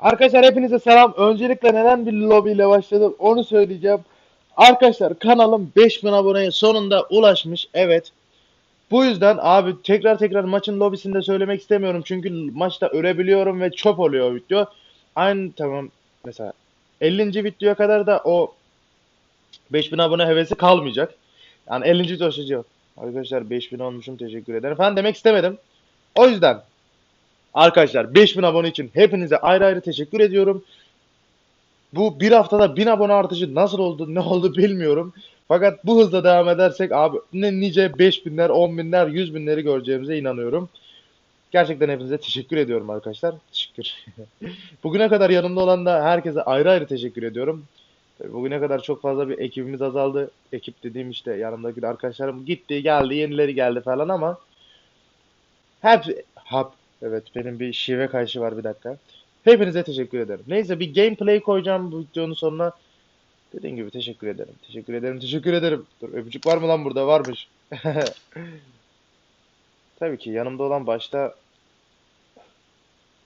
Arkadaşlar hepinize selam. Öncelikle neden bir lobi ile başladım onu söyleyeceğim. Arkadaşlar kanalım 5000 aboneye sonunda ulaşmış. Evet. Bu yüzden abi tekrar tekrar maçın lobisinde söylemek istemiyorum. Çünkü maçta ölebiliyorum ve çöp oluyor video. Aynı tamam mesela 50. videoya kadar da o 5000 abone hevesi kalmayacak. Yani 50. video şey Arkadaşlar 5000 olmuşum teşekkür ederim falan demek istemedim. O yüzden Arkadaşlar 5000 abone için hepinize ayrı ayrı teşekkür ediyorum. Bu bir haftada 1000 abone artışı nasıl oldu ne oldu bilmiyorum. Fakat bu hızla devam edersek abi ne nice 5000'ler, 10.000'ler, 100.000'leri göreceğimize inanıyorum. Gerçekten hepinize teşekkür ediyorum arkadaşlar. Teşekkür. Bugüne kadar yanımda olan da herkese ayrı ayrı teşekkür ediyorum. Bugüne kadar çok fazla bir ekibimiz azaldı. Ekip dediğim işte yanımdaki arkadaşlarım gitti, geldi, yenileri geldi falan ama hep hap Evet benim bir şive kayışı var bir dakika. Hepinize teşekkür ederim. Neyse bir gameplay koyacağım bu videonun sonuna. Dediğim gibi teşekkür ederim. Teşekkür ederim. Teşekkür ederim. Dur öpücük var mı lan burada? Varmış. Tabii ki yanımda olan başta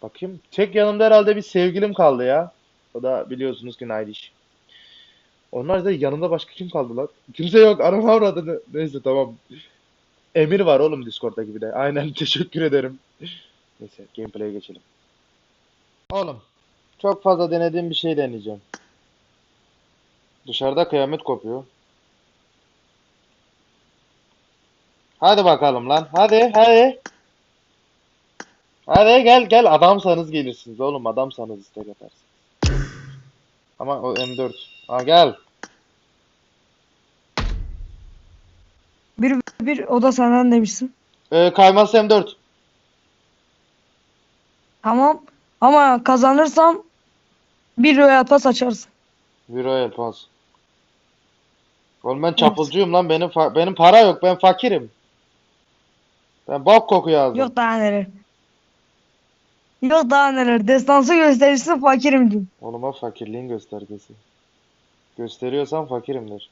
bakayım. Tek yanımda herhalde bir sevgilim kaldı ya. O da biliyorsunuz ki Naydiş. Onlar da yanımda başka kim kaldı lan? Kimse yok. Arama avradını. Neyse tamam. Emir var oğlum Discord'daki bir de. Aynen teşekkür ederim. Neyse gameplay'e geçelim. Oğlum çok fazla denediğim bir şey deneyeceğim. Dışarıda kıyamet kopuyor. Hadi bakalım lan. Hadi hadi. Hadi gel gel adamsanız gelirsiniz oğlum adamsanız istek atarsınız. Ama o M4. Ha gel. Bir bir o da senden demişsin. Ee, kayması M4. Tamam. Ama kazanırsam bir Royal Pass açarsın. Bir Royal Pass. Oğlum ben çapulcuyum lan benim benim para yok ben fakirim. Ben bok koku yazdım. Yok daha neler. Yok daha neler. Destansı gösterirsin fakirim diyeyim. Oğlum o fakirliğin göstergesi. Gösteriyorsan fakirimdir.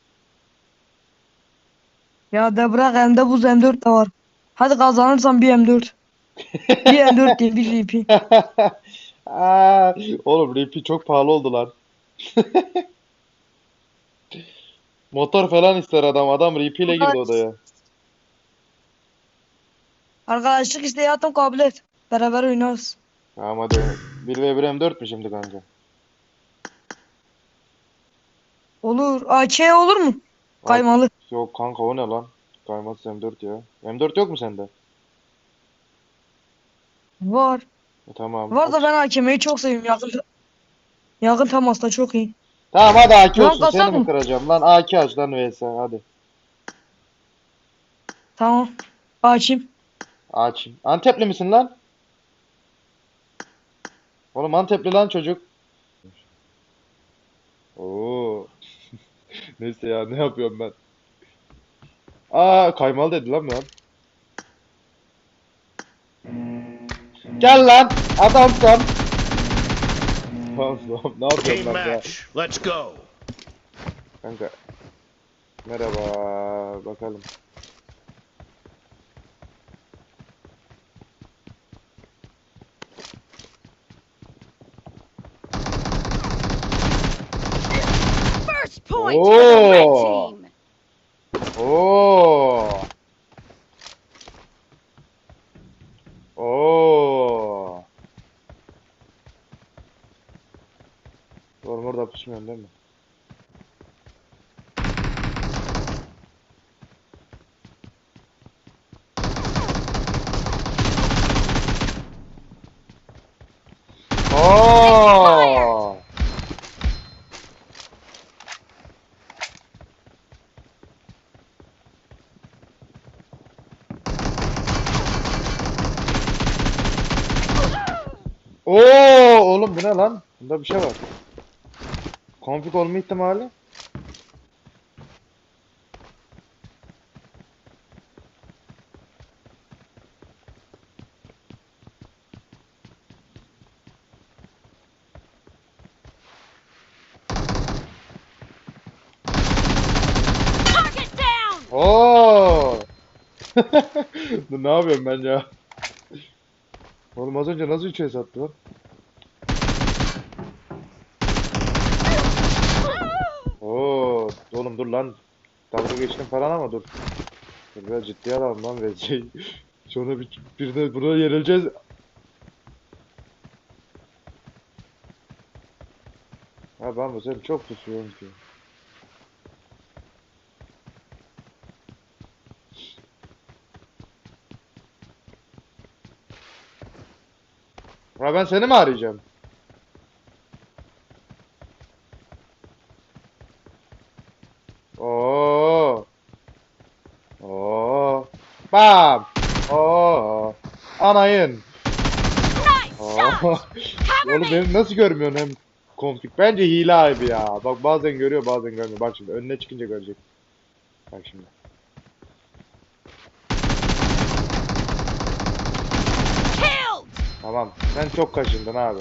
Ya de bırak hem buz M4 de var. Hadi kazanırsam bir M4. Bir M4 değil bir VP. Aa, oğlum RP çok pahalı oldu lan. Motor falan ister adam. Adam RP ile girdi odaya. Arkadaşlık işte yatım kabul et. Beraber oynarız. Tamam hadi. 1 ve 1 M4 mü şimdi kanka? Olur. AK olur mu? Kaymalı. Yok kanka o ne lan? Kayması M4 ya. M4 yok mu sende? Var. E, tamam. Var da ben AKM'yi çok seviyorum. Yakın, yakın temasta çok iyi. Tamam hadi AK Lan olsun. Seni kasap mi mı? kıracağım lan? AK aç lan vs hadi. Tamam. Açayım. Açayım. Antepli misin lan? Oğlum Antepli lan çocuk. Oo. Neyse ya ne yapıyorum ben? Aa kaymalı dedi lan ben. Gel lan adamsan. Tamam tamam ne yapıyorum Team ben ya? match. Let's go. Kanka. Merhaba bakalım. First point for the red team. Pusmuyorsun değil mi? Oo. Oo oğlum bu ne lan? Bunda bir şey var. Konfig olma ihtimali. Oo. Ne yapıyorum ben ya? Oğlum az önce nasıl 3 attı lan? Oğlum dur lan. Dalga geçtim falan ama dur. Dur biraz ciddiye alalım lan ve şey. Sonra bir, bir de burada yenileceğiz. Ha ben bu seni çok tutuyorum ki. Ha ben seni mi arayacağım? Oo. Oo. Bam. Oo. Anayın. Oo. Oğlum beni nasıl görmüyorsun hem konfig? Bence hile abi ya. Bak bazen görüyor bazen görmüyor. Bak şimdi önüne çıkınca görecek. Bak şimdi. Tamam. Sen çok kaşındın abi.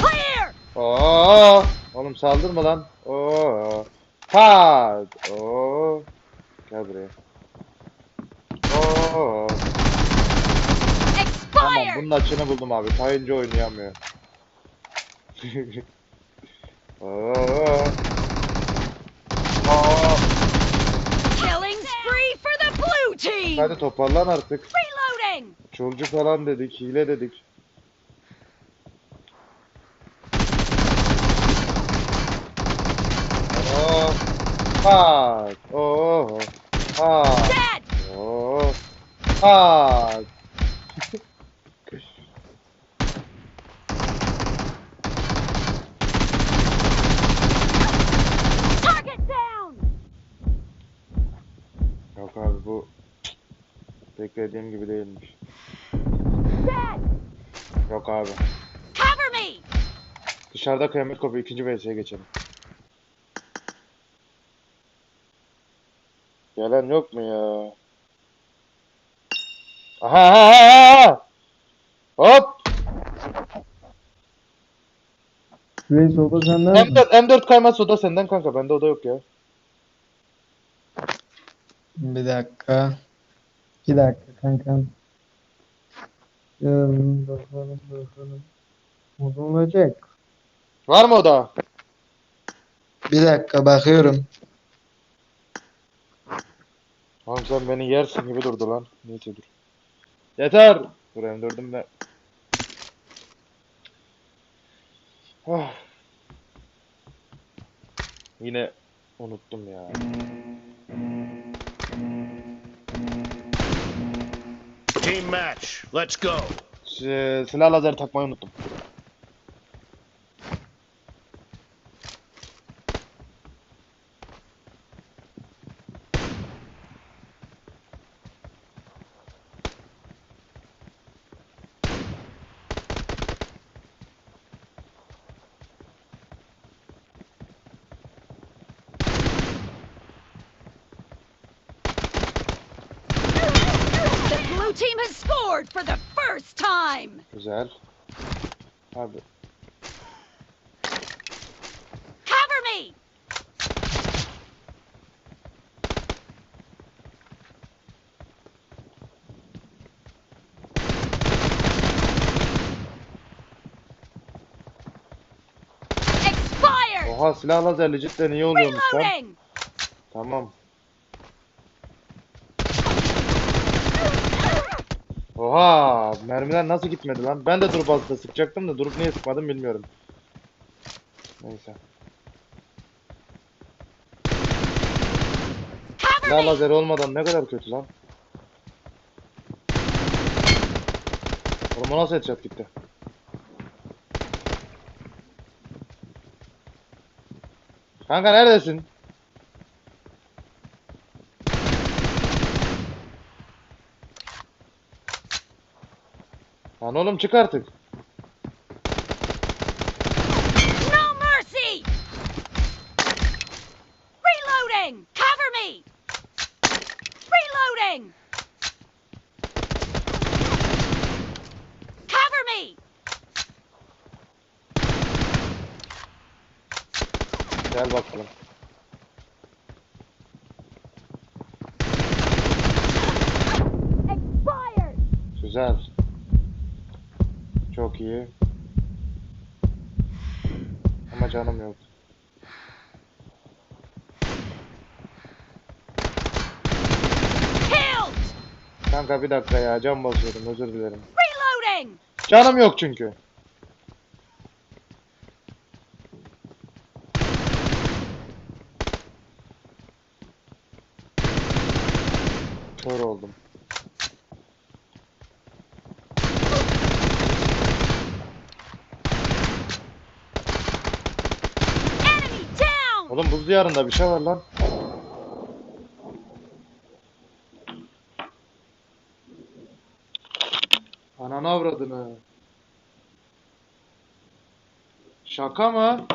Clear! Oo. Oğlum saldırma lan. Oo. Pat. Oo. Gel buraya. Oo. Tamam bunun açığını buldum abi. Tayınca oynayamıyor. Oo. Oo. Killing spree for the blue team! Hadi toparlan artık. Reloading! Çolcu falan dedik, hile dedik. Oo. Pat. Dead! Oo. Pat. Target down! Yok abi bu beklediğim gibi değilmiş. Dead! Yok abi. Dışarıda kıyamet kopu ikinci VS'ye geçelim. Gelen yok mu ya? Aha, aha, aha! Hop! Reis o da senden mi? M4, M4 kayması oda senden kanka. Bende oda yok ya. Bir dakika. Bir dakika kankam. Bakalım bakalım. Da olacak. Var mı oda? Bir dakika bakıyorum. Oğlum sen beni yersin gibi durdu lan. Neyse dur. Yeter! Dur M4'üm de. Ah. Yine unuttum ya. Team match. Let's go. Ş- silah lazer takmayı unuttum. Team has scored for the first time! Güzel. Abi. Cover me! Expired! Oha silah lazerli cidden iyi oluyormuş lan. Reloading! Tamam. Oha mermiler nasıl gitmedi lan? Ben de durup aslında sıkacaktım da durup niye sıkmadım bilmiyorum. Neyse. Me! lazeri olmadan ne kadar kötü lan. Oğlum o nasıl headshot gitti? Kanka neredesin? Lan oğlum çık artık. No mercy! Reloading! Cover me! Reloading! Cover me! Gel bakalım. Güzel. Çok iyi. Ama canım yok. Kanka bir dakika ya can basıyordum özür dilerim. Canım yok çünkü. Oğlum buz diyarında bir şey var lan. Ananı avradını. Şaka mı?